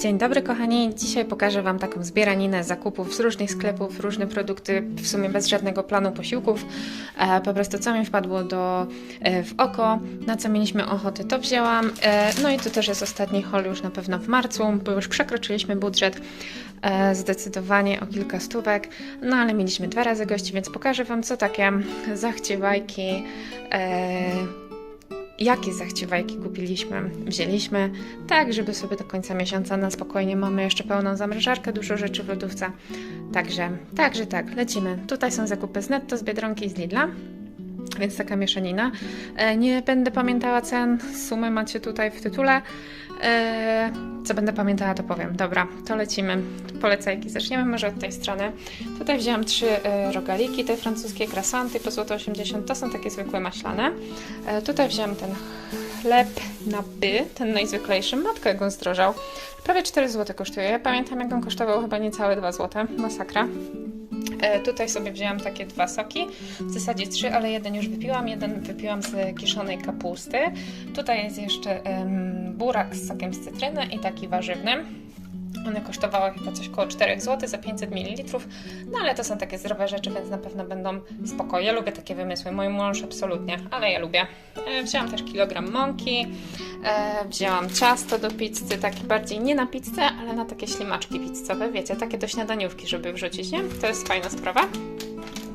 Dzień dobry kochani, dzisiaj pokażę Wam taką zbieraninę zakupów z różnych sklepów, różne produkty, w sumie bez żadnego planu posiłków. E, po prostu co mi wpadło do, e, w oko, na co mieliśmy ochotę to wzięłam. E, no i tu też jest ostatni haul już na pewno w marcu, bo już przekroczyliśmy budżet e, zdecydowanie o kilka stówek, no ale mieliśmy dwa razy gości, więc pokażę Wam co takie zachciewajki e, jakie zachciewajki kupiliśmy, wzięliśmy, tak żeby sobie do końca miesiąca na spokojnie mamy jeszcze pełną zamrażarkę, dużo rzeczy w lodówce. Także, także tak, lecimy. Tutaj są zakupy z Netto, z Biedronki i z Lidla. Więc taka mieszanina. E, Nie będę pamiętała cen, sumy macie tutaj w tytule. E, Co będę pamiętała, to powiem. Dobra, to lecimy. Polecajki. Zaczniemy może od tej strony. Tutaj wzięłam trzy e, rogaliki, te francuskie krasanty po złoto 80. To są takie zwykłe maślane. Tutaj wzięłam ten chleb na by, ten najzwyklejszy. Matko, jak on zdrożał. Prawie 4 zł kosztuje. Ja pamiętam, jak on kosztował chyba niecałe 2 zł. Masakra. E, Tutaj sobie wzięłam takie dwa soki, w zasadzie trzy, ale jeden już wypiłam, jeden wypiłam z kiszonej kapusty. Tutaj jest jeszcze burak z sokiem z cytryny i taki warzywny. One kosztowały chyba coś około 4 zł za 500 ml, no ale to są takie zdrowe rzeczy, więc na pewno będą spoko. Ja lubię takie wymysły, mój mąż absolutnie, ale ja lubię. E, Wzięłam też kilogram mąki, e, wzięłam ciasto do pizzy, takie bardziej nie na pizzę, ale na takie ślimaczki pizzowe, wiecie, takie do śniadaniówki, żeby wrzucić, nie? To jest fajna sprawa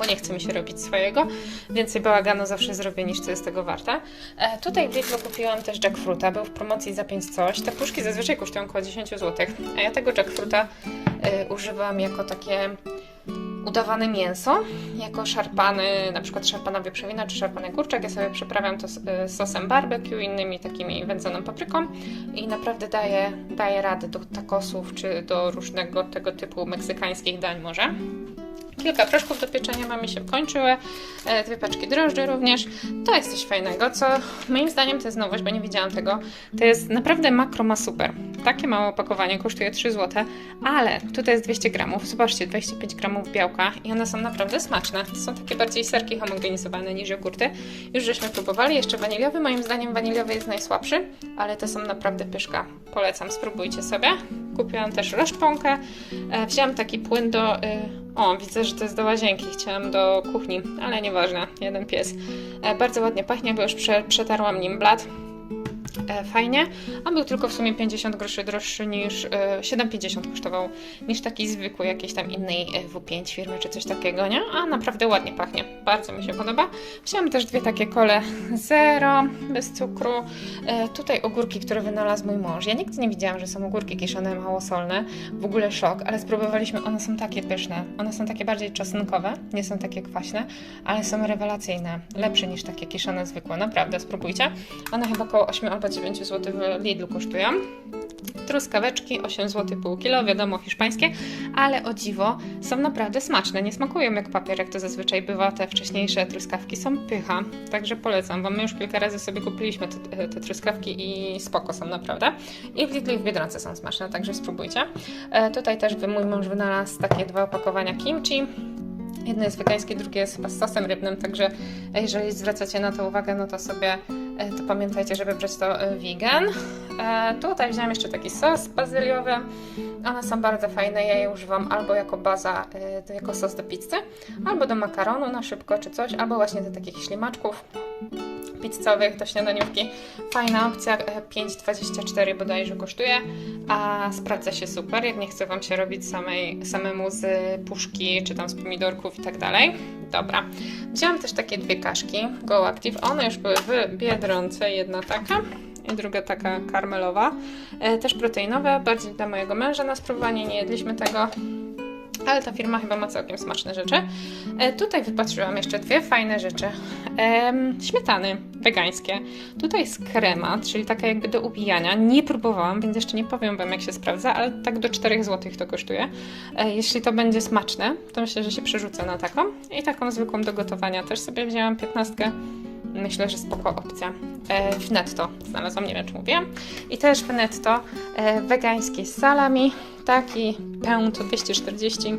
bo nie chce mi się robić swojego. Więcej bałaganu zawsze zrobię niż to jest tego warte. E, tutaj w Lidlu kupiłam też jackfruta, był w promocji za 5 coś. Te puszki zazwyczaj kosztują około 10 zł, a ja tego jackfruta e, używam jako takie udawane mięso, jako szarpany, na przykład szarpana wieprzowina czy szarpany kurczak. Ja sobie przyprawiam to e, sosem barbecue, innymi takimi wędzoną papryką i naprawdę daje, daje radę do takosów czy do różnego tego typu meksykańskich dań może. Kilka proszków do pieczenia mamy się kończyły, e, dwie paczki drożdży również. To jest coś fajnego, co moim zdaniem to jest nowość, bo nie widziałam tego. To jest naprawdę makro ma super. Takie małe opakowanie kosztuje 3 zł, ale tutaj jest 200 gramów. Zobaczcie, 25 gramów białka i one są naprawdę smaczne. To są takie bardziej serki homogenizowane niż jogurty. Już żeśmy próbowali, jeszcze waniliowy. Moim zdaniem waniliowy jest najsłabszy, ale te są naprawdę pyszka. Polecam, spróbujcie sobie. Kupiłam też rozczponkę. E, Wziąłam taki płyn do... y, O, widzę, że to jest do łazienki. Chciałam do kuchni, ale nieważne. Jeden pies. E, Bardzo ładnie pachnie, bo już prze, przetarłam nim blat. E, Fajnie, a był tylko w sumie 50 groszy droższy niż, e, 7,50 kosztował niż taki zwykły jakiejś tam innej e, W5 firmy czy coś takiego, nie? A naprawdę ładnie pachnie, bardzo mi się podoba. Wziąłem też dwie takie kole zero, bez cukru. E, Tutaj ogórki, które wynalazł mój mąż. Ja nigdy nie widziałam, że są ogórki kiszone małosolne, w ogóle szok, ale spróbowaliśmy, one są takie pyszne. One są takie bardziej czosnkowe, nie są takie kwaśne, ale są rewelacyjne, lepsze niż takie kiszone zwykłe, naprawdę, spróbujcie. One chyba około 8 albo 9 zł w Lidlu kosztują. Truskaweczki 8 zł pół kilo, wiadomo hiszpańskie, ale o dziwo są naprawdę smaczne. Nie smakują jak papier, jak to zazwyczaj bywa. Te wcześniejsze truskawki są pycha, także polecam Wam. My już kilka razy sobie kupiliśmy te, te truskawki i spoko są naprawdę. I w Lidlu i w Biedronce są smaczne, także spróbujcie. E, tutaj też mój mąż wynalazł takie dwa opakowania kimchi. Jedno jest wegańskie, drugie jest chyba z sosem rybnym, także jeżeli zwracacie na to uwagę, no to sobie e, to pamiętajcie, żeby brać to e, vegan. E, tutaj wziąłem jeszcze taki sos bazyliowy. One są bardzo fajne, ja je używam albo jako baza, e, jako sos do pizzy, albo do makaronu na szybko czy coś, albo właśnie do takich ślimaczków pizzowych do śniadaniówki. Fajna opcja, e, 5,24 bodajże kosztuje, a sprawdza się super, jak nie chce Wam się robić samej, samemu z puszki, czy tam z pomidorków i tak dalej. Dobra. Wziąłam też takie dwie kaszki Go Active, one już były w Biedronce, jedna taka i druga taka karmelowa. E, też proteinowe, bardziej dla mojego męża na spróbowanie, nie jedliśmy tego. Ale ta firma chyba ma całkiem smaczne rzeczy. E, tutaj wypatrzyłam jeszcze dwie fajne rzeczy. Em, śmietany wegańskie. Tutaj jest krema, czyli taka jakby do ubijania. Nie próbowałam, więc jeszcze nie powiem Wam jak się sprawdza, ale tak do 4 zł to kosztuje. E, jeśli to będzie smaczne, to myślę, że się przerzucę na taką. I taką zwykłą do gotowania też sobie wzięłam 15. Myślę, że spoko opcja. E, w netto znalazłam, nie wiem czy mówiłam. I też w netto e, wegańskie salami, taki pęd to 240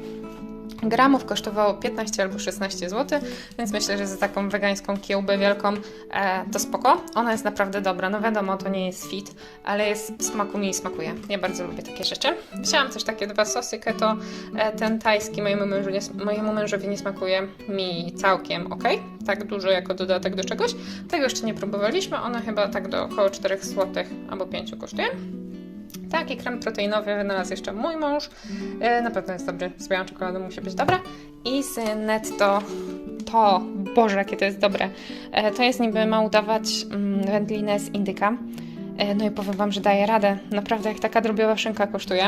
gramów kosztowało 15 albo 16 zł, więc myślę, że za taką wegańską kiełbę wielką e, to spoko. Ona jest naprawdę dobra, no wiadomo, to nie jest fit, ale jest smaku mi smakuje. Ja bardzo lubię takie rzeczy. Wzięłam też takie dwa sosy keto, e, ten tajski mojemu, mężu nie, mojemu mężowi nie smakuje mi całkiem ok, tak dużo jako dodatek do czegoś. Tego jeszcze nie próbowaliśmy, one chyba tak do około 4 zł albo 5 kosztuje. Taki krem proteinowy wynalazł jeszcze mój mąż. E, Na pewno jest dobry. Z białą czekoladą musi być dobra. I z netto to, Boże, jakie to jest dobre. E, To jest niby, ma udawać mm, wędlinę z indyka. E, No i powiem Wam, że daje radę. Naprawdę, jak taka drobiowa szynka kosztuje.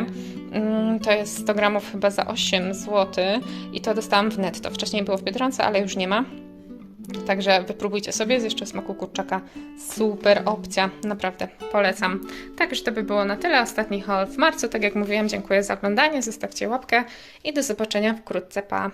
Mm, To jest 100 gramów chyba za 8 zł. I to dostałam w netto. Wcześniej było w Biedronce, ale już nie ma. Także wypróbujcie sobie, jest jeszcze smaku kurczaka. Super opcja, naprawdę polecam. Tak, już to by było na tyle. Ostatni haul w marcu. Tak jak mówiłam, dziękuję za oglądanie. Zostawcie łapkę i do zobaczenia wkrótce. Pa!